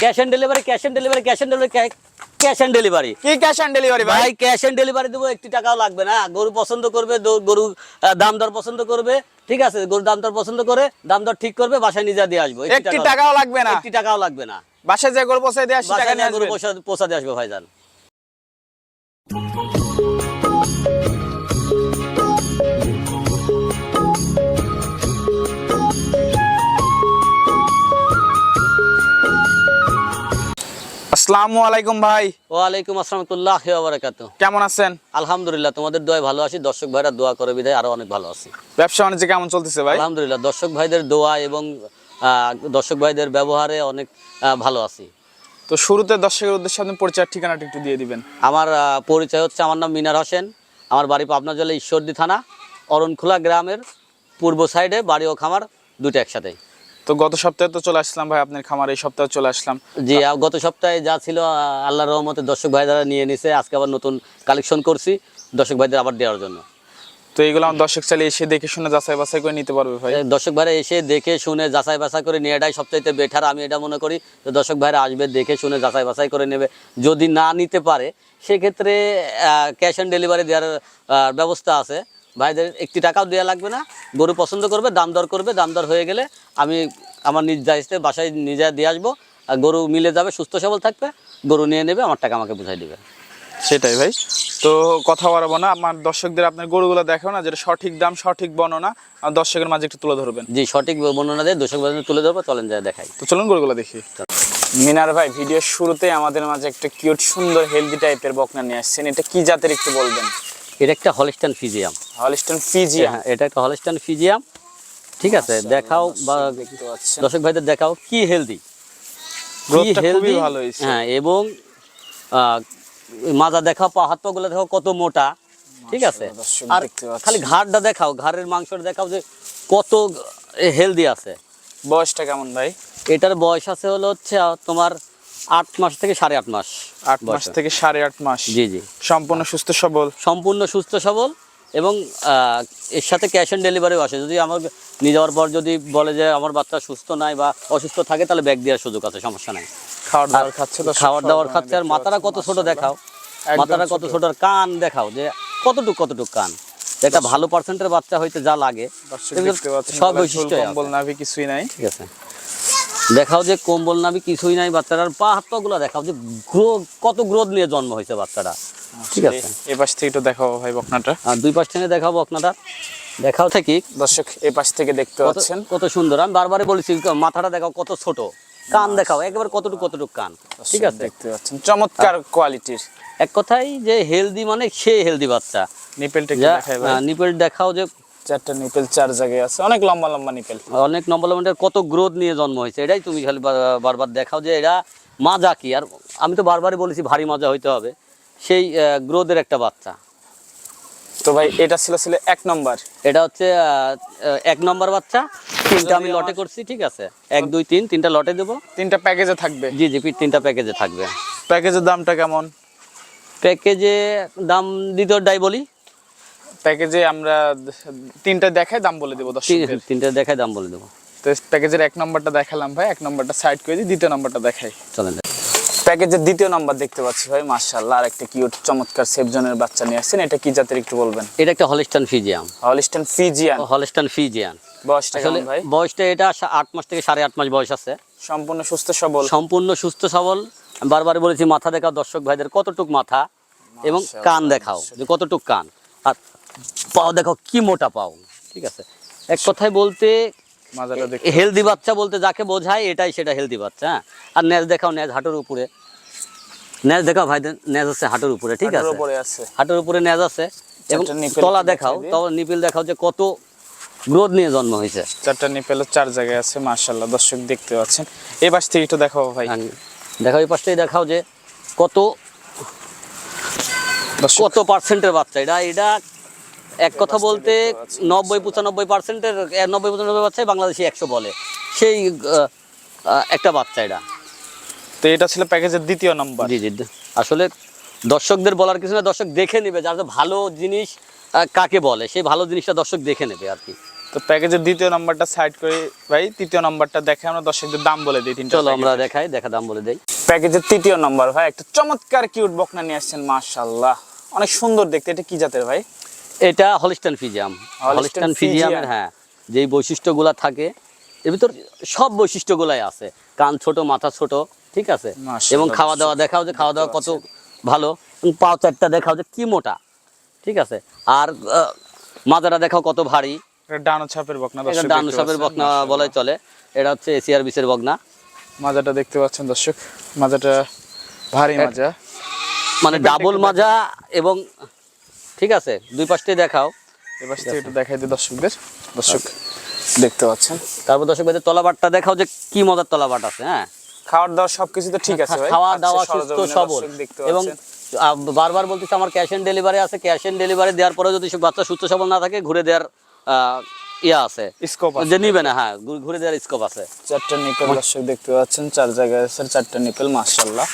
Cash on delivery cash on delivery cash on delivery cash on delivery. কি cash on delivery ভাই? Cash on delivery দেবো একটি টাকাও লাগবে না। গরু পছন্দ করবে গরু দাম দর পছন্দ করবে। ঠিক আছে গরু দাম দর পছন্দ করে দাম দর ঠিক করবে বাসায় নিজে দিয়ে আসব। একটি টাকাও লাগবে না? একটি টাকাও লাগবে না। বাসায় যে গরু পৌঁছে দিয়ে আসবে টাকা নিয়ে গরু পোষা দিয়ে আসবে ভাইজান। আসসালামু আলাইকুম ভাই। ওয়ালাইকুম আসসালামতুল্লাহ বারাকাতু কেমন আছেন? আলহামদুলিল্লাহ তোমাদের দোয়ায় ভালো আছি। দর্শক ভাইরা দোয়া করে বিধায় আরও অনেক ভালো আছি। ব্যবসা বাণিজ্য কেমন চলতেছে ভাই? আলহামদুলিল্লাহ দর্শক ভাইদের দোয়া এবং দর্শক ভাইদের ব্যবহারে অনেক ভালো আছি। তো শুরুতে দর্শকের উদ্দেশ্যে আপনি পরিচয় ঠিকানাটা একটু দিয়ে দিবেন। আমার পরিচয় হচ্ছে আমার নাম মিনার হোসেন। আমার বাড়ি পাবনা জেলা ঈশ্বরদী থানা অরণখোলা গ্রামের পূর্ব সাইডে বাড়ি ও খামার দুটো একসাথে তো গত সপ্তাহে তো চলে আসলাম ভাই আপনার খামার এই সপ্তাহে চলে আসলাম। জি গত সপ্তাহে যা ছিল আহ, আল্লাহর রহমতে দর্শক ভাইরা নিয়ে নিছে আজকে আবার নতুন কালেকশন করছি দর্শক ভাইদের আবার দেওয়ার জন্য। তো এইগুলো আমার দর্শক চালিয়ে এসে দেখে শুনে যাচাই বাছাই করে নিতে পারবে ভাই। দর্শক ভাইরা এসে দেখে শুনে যাচাই বাছাই করে নিয়ে এটাই সবচাইতে বেটার আমি এটা মনে করি তো দর্শক ভাইরা আসবে দেখে শুনে যাচাই বাছাই করে নেবে। যদি না নিতে পারে সেক্ষেত্রে ক্যাশ অন ডেলিভারি দেওয়ার ব্যবস্থা আছে। ভাইদের একটি টাকাও দেওয়া লাগবে না। গরু পছন্দ করবে দাম দর করবে দাম দর হয়ে গেলে আমি আমার নিজ দায়িত্বে বাসায় নিজে দিয়ে আসব। আর গরু মিলে যাবে সুস্থ সবল থাকবে গরু নিয়ে নেবে আমার টাকা আমাকে বুঝাই দিবে। সেটাই ভাই। তো কথা বাড়াবো না আমার দর্শকদের আপনার গরুগুলো দেখো না যেটা সঠিক দাম সঠিক বর্ণনা আর দর্শকের মাঝে একটু তুলে ধরবেন। জি সঠিক বর্ণনা দিয়ে দর্শক তুলে ধরবো চলেন যায় দেখাই। তো চলুন গরুগুলো দেখি। মিনার ভাই ভিডিওর শুরুতে আমাদের মাঝে একটা কিউট সুন্দর হেলদি টাইপের বকনা নিয়ে আসছেন। এটা কি জাতের একটু বলবেন? এটা একটা হলিস্টান ফিজিয়াম হলিস্টন ফিজিয়াম এটা একটা হলস্টাইন ফিজিয়াম ঠিক আছে দেখাও বা দর্শক ভাইদের দেখাও কি হেলদি ভালো হয়েছে। হ্যাঁ এবং মাজা দেখাও পা হাত পাগুলো দেখাও কত মোটা। ঠিক আছে। আর খালি ঘাড়টা দেখাও ঘাড়ের মাংসটা দেখাও যে কত হেলদি আছে। বয়সটা কেমন ভাই? এটার বয়স আছে হলো হচ্ছে তোমার আট মাস থেকে সাড়ে আট মাস আট মাস থেকে সাড়ে আট মাস। জি জি। সম্পূর্ণ সুস্থ সবল। সম্পূর্ণ সুস্থ সবল এবং এর সাথে ক্যাশ অন ডেলিভারিও আসে। যদি আমার নিয়ে যাওয়ার পর যদি বলে যে আমার বাচ্চা সুস্থ নাই বা অসুস্থ থাকে তাহলে ব্যাগ দেওয়ার সুযোগ আছে সমস্যা নাই। খাওয়ার দাওয়ার খাচ্ছে খাওয়ার দাওয়ার খাচ্ছে আর মাথাটা কত ছোট দেখাও। মাথাটা কত ছোট। আর কান দেখাও যে কতটুক কতটুক কান। একটা ভালো পার্সেন্টের বাচ্চা হইতে যা লাগে। সব বৈশিষ্ট্য কম্বল নাভি কিছুই নাই। ঠিক আছে। দেখাও যে কম্বল নাবি কিছুই নাই বাচ্চাটার পা হাত পাগুলো দেখাও যে কত গ্রোথ নিয়ে জন্ম হয়েছে বাচ্চাটা ঠিক আছে? এই পাশ থেকে একটু দেখাবো ভাই বকনাটা। আর দুই পাশ টেনে দেখাবো আপনারা দেখাও থেকে দর্শক এই পাশ থেকে দেখতে পাচ্ছেন। কত সুন্দর। আমি বারবারই বলেছি মাথাটা দেখাও কত ছোট। কান দেখাও একেবারে কতটুকু কতটুকু কান। ঠিক আছে? দেখতে পাচ্ছেন। চমৎকার কোয়ালিটির এক কথাই যে হেলদি মানে সে হেলদি বাচ্চা। নিপেলটা নিপেল দেখাও যে চারটা নিপেল চার জায়গায় আছে। অনেক লম্বা লম্বা নিপেল। অনেক নম্বর কত গ্রোথ নিয়ে জন্ম হয়েছে? এটাই তুমি খালি বারবার দেখাও যে এরা মাজা কি? আর আমি তো বারবারই বলেছি ভারী মাজা হইতে হবে। সেই গ্রোথের একটা বাচ্চা। তো ভাই এটা ছিল ছিল এক নম্বর। এটা হচ্ছে এক নম্বর বাচ্চা। তিনটা আমি লটে করছি ঠিক আছে? এক দুই তিন তিনটা লটে দেবো। তিনটা প্যাকেজে থাকবে? জি জি তিনটা প্যাকেজে থাকবে। প্যাকেজের দামটা কেমন? প্যাকেজে দাম দ্বিতীয়টাই বলি। প্যাকেজে আমরা তিনটা দেখাই দাম বলে দেবো দর্শকদের। তিনটা দেখাই দাম বলে দেবো। তো প্যাকেজের এক নম্বরটা দেখালাম ভাই এক নম্বরটা সাইড করে দিই দ্বিতীয় নম্বরটা দেখাই। চলেন প্যাকেজের দ্বিতীয় নম্বর দেখতে পাচ্ছি ভাই মার্শাল্লাহ আর একটা কিউট চমৎকার সেফজনের বাচ্চা নিয়ে আসছেন। এটা কি জাতের একটু বলবেন? এটা একটা হলিস্টান ফিজিয়াম হলিস্টান ফিজিয়ান হলিস্টান ফিজিয়ান বয়সটা কেমন ভাই? বয়সটা এটা সা- আট মাস থেকে সাড়ে আট মাস বয়স আছে। সম্পূর্ণ সুস্থ সবল। সম্পূর্ণ সুস্থ সবল। আমি বারবার বলেছি মাথা দেখাও দর্শক ভাইদের কতটুক মাথা এবং কান দেখাও যে কতটুক কান। আর পাও দেখাও কি মোটা পাও ঠিক আছে? এক কথায় বলতে হেলদি বাচ্চা বলতে যাকে বোঝায় এটাই সেটা হেলদি বাচ্চা হ্যাঁ? আর ন্যাজ দেখাও ন্যাজ হাঁটুর উপরে। ন্যাজ দেখাও ভাই ন্যাজ আছে হাঁটুর উপরে ঠিক আছে? হাঁটুর উপরে ন্যাজ আছে। এবং তলা দেখাও তলা নিপিল দেখাও যে কত গ্রোথ নিয়ে জন্ম হয়েছে। চারটা নিপেলের চার জায়গায় আছে মার্শাল্লাহ দর্শক দেখতে পাচ্ছেন। এই পাশ থেকে একটু দেখাবো ভাই। আং- দেখাও এই পাশটাই দেখাও যে কত কত পার্সেন্টের বাচ্চা এটা এটা এক কথা বলতে নব্বই পঁচানব্বই পার্সেন্টের নব্বই পঁচানব্বই বাচ্চাই বাংলাদেশি একশো বলে। সেই একটা বাচ্চা এটা। তো এটা ছিল প্যাকেজের দ্বিতীয় নম্বর। জি জি আসলে দর্শকদের বলার কিছু না দর্শক দেখে নেবে যার ভালো জিনিস কাকে বলে সেই ভালো জিনিসটা দর্শক দেখে নেবে আর কি। তো প্যাকেজের দ্বিতীয় নাম্বারটা সাইড করে ভাই তৃতীয় নাম্বারটা দেখে আমরা দর্শকদের দাম বলে দিই তিনটা চলো আমরা দেখাই দেখা দাম বলে দেই। প্যাকেজের তৃতীয় নাম্বার ভাই একটা চমৎকার কিউট বকনা নিয়ে আসছেন মাশাআল্লাহ। অনেক সুন্দর দেখতে এটা কি জাতের ভাই? এটা হলিস্টান ফিজিয়াম হলিস্টান ফিজিয়ামের। হ্যাঁ যেই বৈশিষ্ট্যগুলা থাকে এর ভিতর সব বৈশিষ্ট্যগুলাই আছে। কান ছোট মাথা ছোট ঠিক আছে? এবং খাওয়া দাওয়া দেখাও যে খাওয়া দাওয়া কত ভালো পাও চারটা দেখাও যে কি মোটা ঠিক আছে? আর মাজাটা দেখাও কত ভারী। ডানো ছাপের বকনা ডান দেখতে বকনা বলাই চলে। এটা হচ্ছে এসিআর বিসের বকনা। মাজাটা দেখতে পাচ্ছেন দর্শক। মাজাটা ভারী মাজা। মানে ডাবল মাজা এবং ঠিক আছে দুই পাশটাই দেখাও। এবার থেকে একটু দেখাই দিই দর্শকদের। দর্শক দেখতে পাচ্ছেন। তারপর দর্শক ভাইদের তলাবাটটা দেখাও যে কি মজার তলাবাট আছে হ্যাঁ? খাওয়ার দাওয়ার সবকিছু তো ঠিক আছে ভাই। খাওয়া আচ্ছা, দাওয়া সুস্থ সবল। এবং বারবার বলতেছে আমার ক্যাশ অন ডেলিভারি আছে ক্যাশ অন ডেলিভারি দেওয়ার পরে যদি বাচ্চা সুস্থ সবল না থাকে ঘুরে দেওয়ার ইয়া আছে। স্কোপ যে নিবে না হ্যাঁ ঘুরে দেওয়ার স্কোপ আছে। চারটা নিপেল দর্শক দেখতে পাচ্ছেন চার জায়গায় আছে চারটা নিপেল মাশাআল্লাহ।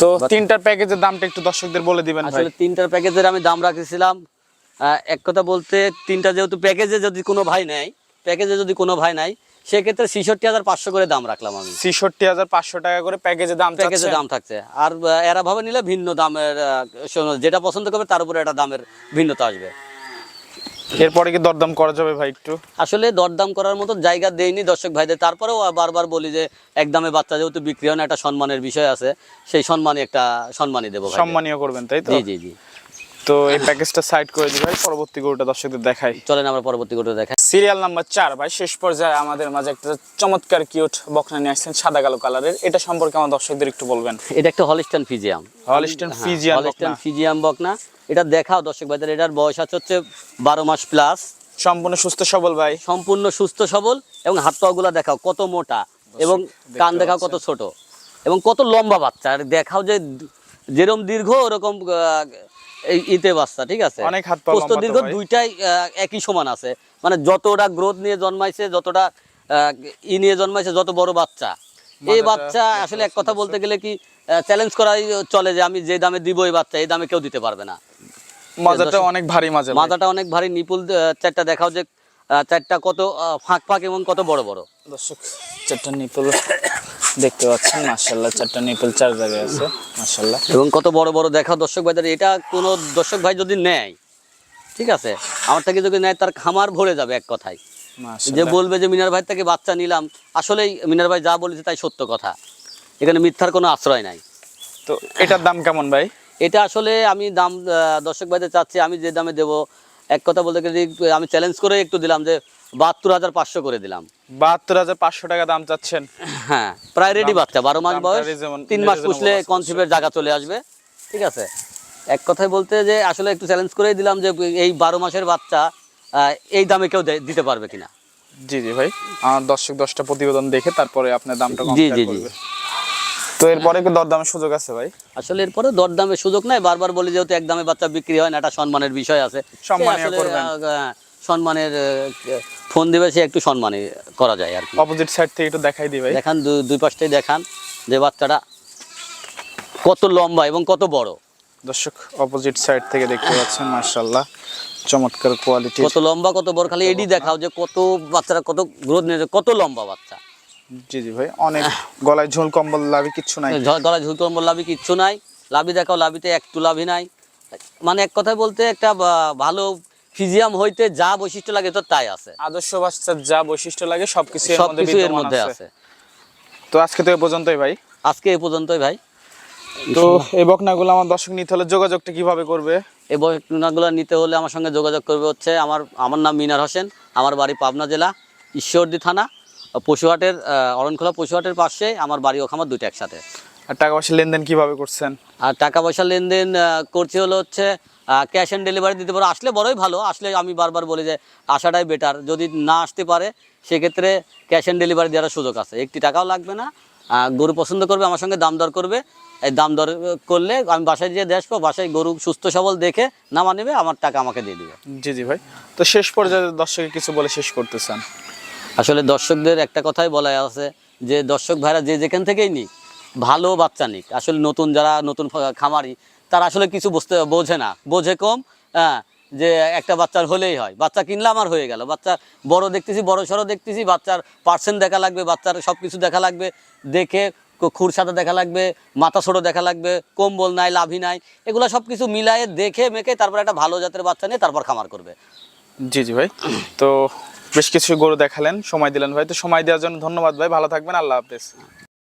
তো তিনটার প্যাকেজের দামটা একটু দর্শকদের বলে দিবেন আসলে তিনটার প্যাকেজের আমি দাম রাখেছিলাম। এক কথা বলতে তিনটা যেহেতু প্যাকেজে যদি কোনো ভাই নেয় প্যাকেজে যদি কোনো ভাই নাই সেক্ষেত্রে ছিষট্টি হাজার পাঁচশো করে দাম রাখলাম আমি। ছিষট্টি হাজার পাঁচশো টাকা করে প্যাকেজের দাম প্যাকেজে দাম থাকছে। আর এরা ভাবে নিলে ভিন্ন দামের যেটা পছন্দ করবে তার উপরে একটা দামের ভিন্নতা আসবে। এরপরে কি দরদাম করা যাবে ভাই একটু? আসলে দরদাম করার মতো জায়গা দেয়নি দর্শক ভাইদের। তারপরেও বারবার বলি যে একদমে বাচ্চা যেহেতু বিক্রি হয় না একটা সম্মানের বিষয় আছে সেই সম্মানই একটা সম্মানই দেবো ভাই সম্মানীয় করবেন তাই তো? জি জি জি। তো এই প্যাকেজটা সাইড করে দিই ভাই পরবর্তী গরুটা দর্শকদের দেখাই। চলেন আমরা পরবর্তী করে দেখাই। সিরিয়াল নাম্বার চার ভাই শেষ পর্যায়ে আমাদের মাঝে একটা চমৎকার কিউট বকনা নিয়ে আসছেন সাদা কালো কালারের এটা সম্পর্কে আমার দর্শকদের একটু বলবেন। এটা একটা হলিস্টান ফিজিয়াম হলিস্টান ফিজিয়ান হলিস্টান ফিজিয়াম বকনা। এটা দেখাও দর্শক ভাইদের এটার বয়স আছে হচ্ছে বারো মাস প্লাস সম্পূর্ণ সুস্থ সবল ভাই। সম্পূর্ণ সুস্থ সবল এবং হাত পাগুলা দেখাও কত মোটা এবং কান দেখাও কত ছোট এবং কত লম্বা বাচ্চা। আর দেখাও যে যেরকম দীর্ঘ ওরকম এই ইতে বাচ্চা ঠিক আছে? অনেক হাত পা প্রস্থ লম্বা তো দীর্ঘ দুইটাই একই সমান আছে। মানে যতটা গ্রোথ নিয়ে জন্মাইছে যতটা ই নিয়ে জন্মাইছে যত বড় বাচ্চা। এই বাচ্চা আসলে এক কথা বলতে গেলে কি চ্যালেঞ্জ করাই চলে যে আমি যে দামে দিব এই বাচ্চা এই দামে কেউ দিতে পারবে না। মাজাটা অনেক ভারী মাজা। মাথাটা অনেক ভারী নিপুল চারটা দেখাও যে চারটা কত ফাঁক ফাঁক এবং কত বড় বড়। দর্শক চারটা নিপল। দেখতে পাচ্ছেন মাশাল্লাহ চারটা নিপল চার জায়গায় আছে মাশাল্লাহ এবং কত বড় বড় দেখাও দর্শক ভাইদের এটা কোনো দর্শক ভাই যদি নেয় ঠিক আছে? আমার থেকে যদি নেয় তার খামার ভরে যাবে এক কথায়। যে বলবে যে মিনার ভাই থেকে বাচ্চা নিলাম আসলেই মিনার ভাই যা বলেছে তাই সত্য কথা। এখানে মিথ্যার কোনো আশ্রয় নাই। তো এটার দাম কেমন ভাই? এটা আসলে আমি দাম দর্শক ভাইদের চাচ্ছি আমি যে দামে দেবো এক কথা বলতে গেলে আমি চ্যালেঞ্জ করে একটু দিলাম যে বাহাত্তর হাজার পাঁচশো করে দিলাম। বাহাত্তর হাজার পাঁচশো টাকা দাম চাচ্ছেন। হ্যাঁ প্রায় রেডি বাচ্চা বারো মাস বয়স তিন মাস পুষলে আছে। কনসিভের জায়গা চলে আসবে ঠিক আছে? এক কথায় বলতে যে আসলে একটু চ্যালেঞ্জ করেই দিলাম যে এই বারো মাসের বাচ্চা এই দামে কেউ দিতে পারবে কিনা। জি জি ভাই আমার দর্শক দশটা প্রতিবেদন দেখে তারপরে আপনার দামটা জি, জি, জি। তো এরপরে কি দরদামের সুযোগ আছে ভাই? আসলে এরপরে দরদামের সুযোগ নাই বারবার বলি যেহেতু এক দামে বাচ্চা বিক্রি হয় না একটা সম্মানের বিষয় আছে। সে সম্মানীয় আসলে, করবেন। সম্মানের ফোন দিবে সে একটু সম্মানে করা যায় আর কি। অপোজিট সাইড থেকে একটু দেখাই ভাই। দেখান দুই পাশটাই দেখান যে বাচ্চাটা কত লম্বা এবং কত বড়। দর্শক অপোজিট সাইড থেকে দেখতে পাচ্ছেন মাশাল্লাহ চমৎকার কোয়ালিটি কত লম্বা কত বড় খালি এডি দেখাও যে কত বাচ্চারা কত গ্রোথ নিয়েছে কত লম্বা বাচ্চা। জি জি ভাই অনেক গলায় ঝোল কম্বল লাভি কিচ্ছু নাই। গলায় ঝুলকম্ব লাভি কিচ্ছু নাই। লাভি দেখাও লাভিতে একটু লাভি নাই। মানে এক কথায় বলতে একটা ভালো ফিজিয়াম হইতে যা বৈশিষ্ট্য লাগে তো তাই আছে। আদর্শ বাচ্চার যা বৈশিষ্ট্য লাগে সবকিছু এর সব মধ্যে কিছু এর মধ্যে আছে। তো আজকে তো এ পর্যন্তই ভাই। আজকে এ পর্যন্তই ভাই। তো এই বকনাগুলো আমার দর্শক নিতে হলে যোগাযোগটা কীভাবে করবে? এই বইগুলো নিতে হলে আমার সঙ্গে যোগাযোগ করবে হচ্ছে আমার আমার নাম মিনার হোসেন আমার বাড়ি পাবনা জেলা ঈশ্বরদী থানা পশুহাটের অরণখোলা পশুহাটের পাশে আমার বাড়ি ও খামার দুইটা একসাথে। আর টাকা পয়সা লেনদেন কীভাবে করছেন? আর টাকা পয়সা লেনদেন করছি হলো হচ্ছে ক্যাশ অন ডেলিভারি দিতে পারো। আসলে বড়ই ভালো আসলে আমি বারবার বলি যে আসাটাই বেটার যদি না আসতে পারে সেক্ষেত্রে ক্যাশ অন ডেলিভারি দেওয়ার সুযোগ আছে। একটি টাকাও লাগবে না গরু পছন্দ করবে আমার সঙ্গে দাম দর করবে। এই দাম দর করলে আমি বাসায় যেয়ে দেখব বাসায় গরু সুস্থ সবল দেখে নামা নেবে আমার টাকা আমাকে দিয়ে দেবে। জি জি ভাই। তো শেষ পর্যায়ে দর্শকে কিছু বলে শেষ করতেছেন। আসলে দর্শকদের একটা কথাই বলা আছে যে দর্শক ভাইরা যে যেখান থেকেই নিক ভালো বাচ্চা নিক। আসলে নতুন যারা নতুন খামারি, তারা আসলে কিছু বুঝতে বোঝে না। বোঝে কম হ্যাঁ যে একটা বাচ্চার হলেই হয়। বাচ্চা কিনলাম আর হয়ে গেল। বাচ্চা বড় দেখতেছি, বড় সড়ো দেখতেছি, বাচ্চার পার্সেন্ট দেখা লাগবে, বাচ্চার সব কিছু দেখা লাগবে, দেখে খুর সাথে দেখা লাগবে মাথা ছোটো দেখা লাগবে, কম্বল নাই লাভি নাই, এগুলো সব কিছু মিলায়ে দেখে মেখে তারপর একটা ভালো জাতের বাচ্চা নিয়ে তারপর খামার করবে। জি জি ভাই। তো বেশ কিছু গরু দেখালেন, সময় দিলেন ভাই। তো সময় দেওয়ার জন্য ধন্যবাদ ভাই। ভালো থাকবেন। আল্লাহ হাফেজ।